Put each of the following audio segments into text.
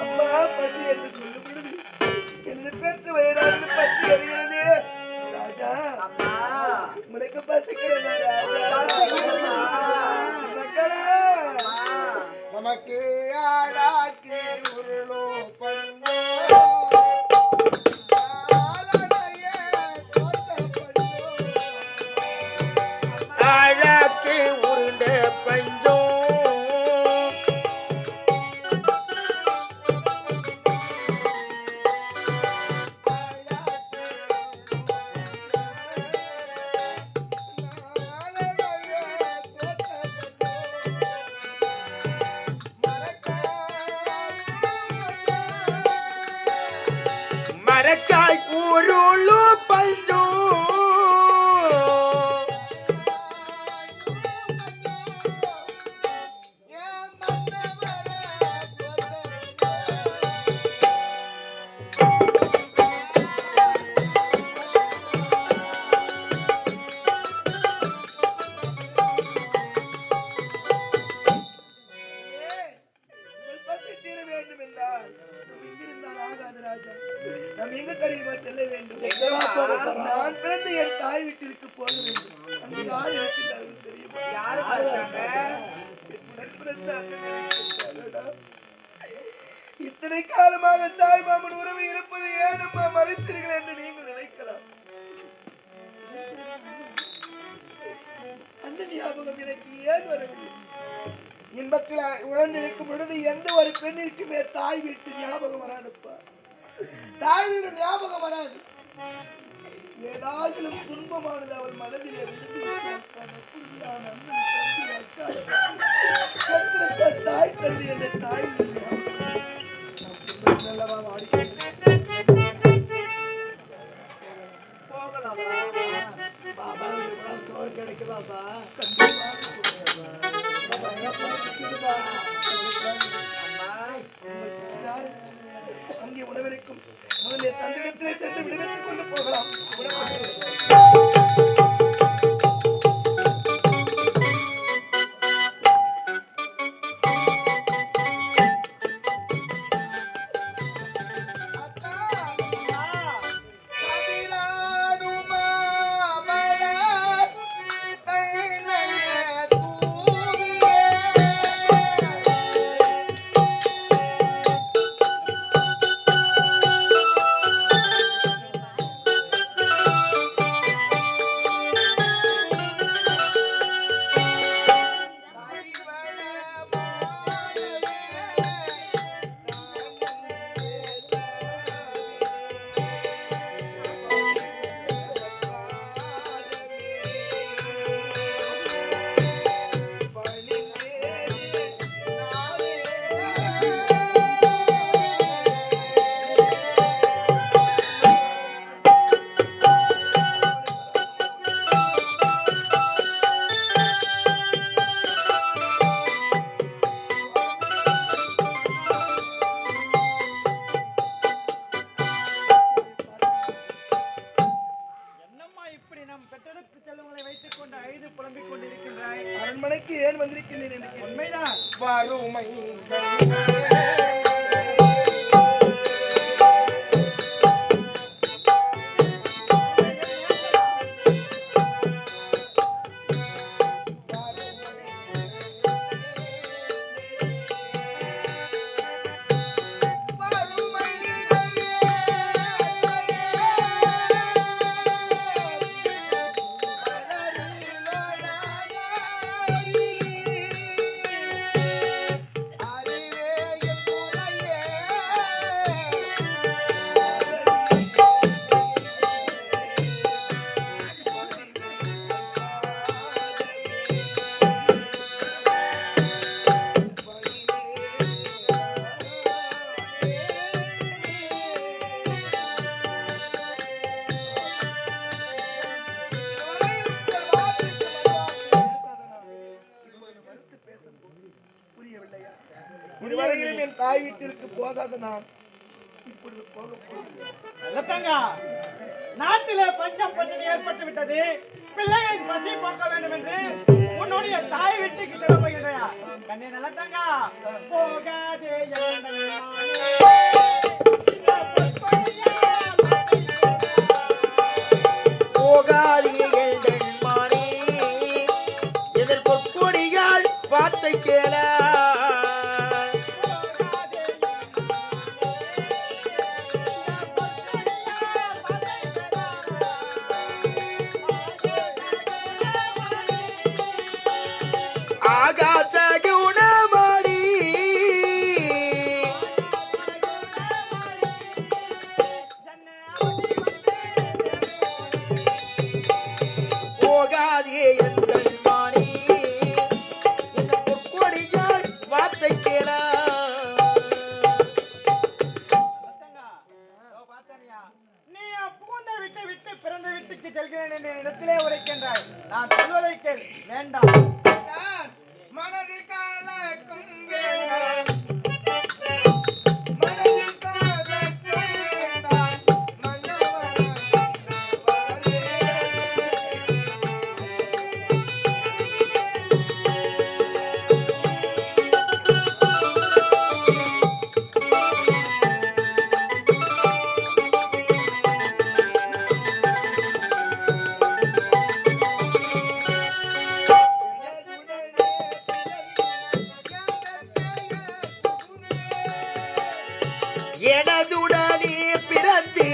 அம்மா. பசி என்று சொல்லும் பொழுது எனது பெற்ற வயிறானது பசி அறிகிறது ராஜா உங்களுக்கு பசிக்கிறதா ராஜா மக்களே நமக்கு ஆளாக்கி உருளோ பந்தோ நான் பிறந்த என் தாய் வீட்டிற்கு போக வேண்டும். அங்கு யார் இருக்கின்றார்கள் தெரியுமா உனக்கு பிறந்த அண்ணன் இருக்கின்றாரடா. இத்தனை காலமாக தாய் மாமன் உறவு இருப்பது ஏனம்மா மறைத்தீர்கள் என்று நீங்கள் நினைக்கலாம்? அந்த ஞாபகம் எனக்கு ஏன் வரவில்லை? இன்பத்தில் உணர்ந்து இருக்கும் பொழுது எந்த ஒரு பெண்ணிற்குமே தாய் வீட்டு ஞாபகம் வராதுப்பா. தாய் வீடு ஞாபகம் வராது. ஏதாச்சும் துன்பமானது அவள் மனதில் விழுந்து நான் தாய் தந்தை என்ற தாய் நல்லவா வாடிக்கை உண்மைதான் தாய் வீட்டிற்கு போகாத நான் இப்பொழுது போக நாட்டிலே பஞ்சம் பட்டினி ஏற்பட்டு விட்டது. பிள்ளையை பசி போக்க வேண்டும் என்று உன்னுடைய தாய் வீட்டுக்கு திரும்புகிறையா கண்ணே போகாதே I got that. எனதுடலே பிறந்தே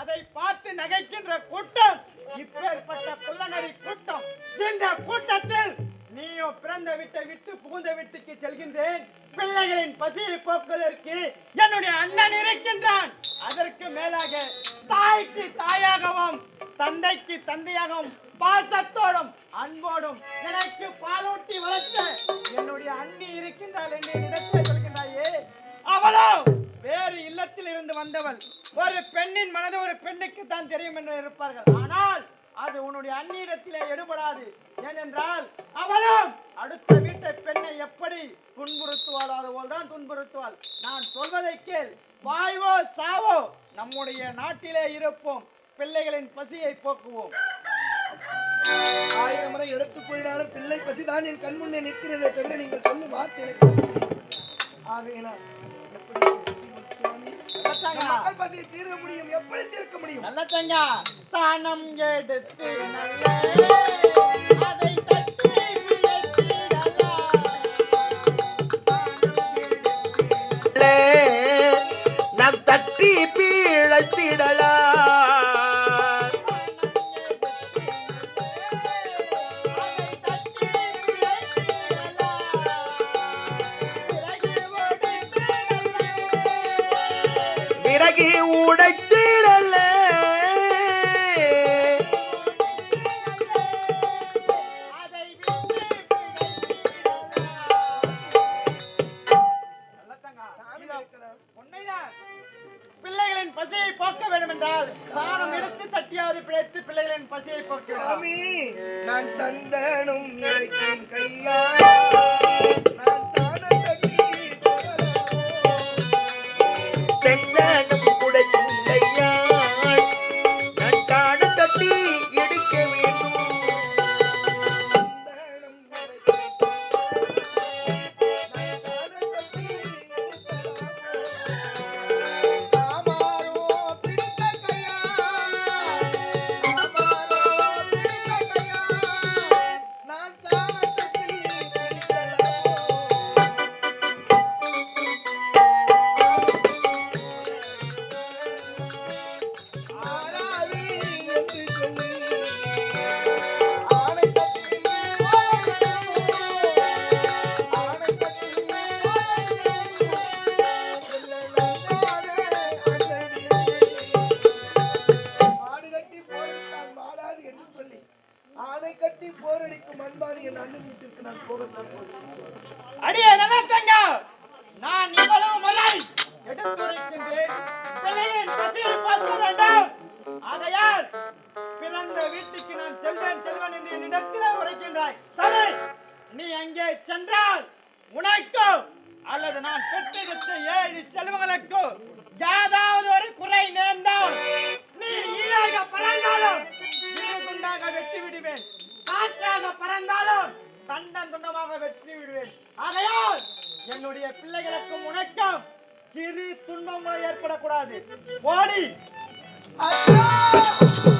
அதை பார்த்து நகைக்கின்ற கூட்டம் இப்பேற்பட்ட குள்ளநரி கூட்டம். இந்த கூட்டத்தில் நீயோ பிறந்த விட்டை விட்டு புகுந்த வீட்டுக்கு செல்கின்றேன். பிள்ளைகளின் பசியை போக்குவதற்கு என்னுடைய அண்ணன் இருக்கின்றான். அதற்கு மேலாக தாய்க்கு தாயாகவும் தந்தைக்கு தந்தையாகவும் பாசத்தோடும் அன்போடும் எனக்கு பாலூட்டி வளர்த்த என்னுடைய அண்ணி இருக்கின்றாள் என்று இடத்தில் சொல்கின்றாயே அவளோ வேறு இல்லத்தில் இருந்து வந்தவள். ஒரு பெண்ணின் மனது ஒரு பெண்ணுக்கு தான் தெரியும் என்று இருப்பார்கள். ஆனால் அது உன்னுடைய அந்நியிடத்திலே எடுபடாது. ஏனென்றால் அவளும் அடுத்த வீட்டை பெண்ணை எப்படி துன்புறுத்துவாள் அதுபோல் தான் துன்புறுத்துவாள். நான் சொல்வதை கேள். வாய்வோ சாவோ நம்முடைய நாட்டிலே இருப்போம். பிள்ளைகளின் பசியை போக்குவோம். ஆயிரம் முறை எடுத்து கூறினாலும் பிள்ளை பசிதான் என் கண் முன்னே நிற்கிறதே தவிர நீங்கள் சொல்லும் வார்த்தை எனக்கு. ஆகையினால் தீர்க்க முடியும். எப்படி தீர்க்க முடியும்? நல்லத்தங்க சாணம் எடுத்து நல்ல அதை விறகு உடைத்திடல பிள்ளைகளின் பசியை போக்க வேண்டும் என்றால் சாணம் எடுத்து தட்டியாவது பிழைத்து பிள்ளைகளின் பசியை போக்க நான் சந்தனம் கையா ஆணை கட்டி போரடிக்கும் என் அண்ணன் வீட்டிற்கு நான் போகத்தான் அடியே நினைத்தங்க நான் இவ்வளவு முறை எடுத்துரைக்கின்றேன். பிள்ளையின் பசியை பார்க்க ஆகையால் பிறந்த வீட்டுக்கு நான் செல்வேன் செல்வேன் என்று என்னிடத்திலே உரைக்கின்றாய். சரி நீ அங்கே சென்றால் உனக்கோ அல்லது நான் பெற்றெடுத்த ஏழு செல்வங்களுக்கும் ஏதாவது ஒரு குறை நேர்ந்த விடுவேன். காற்றாக பறந்தாலும் தண்டன் துண்டமாக வெற்றி விடுவேன். ஆகையால் என்னுடைய பிள்ளைகளுக்கும் உனக்கும் சிறு துன்பம் ஏற்படக்கூடாது. ஓடி. அச்சா!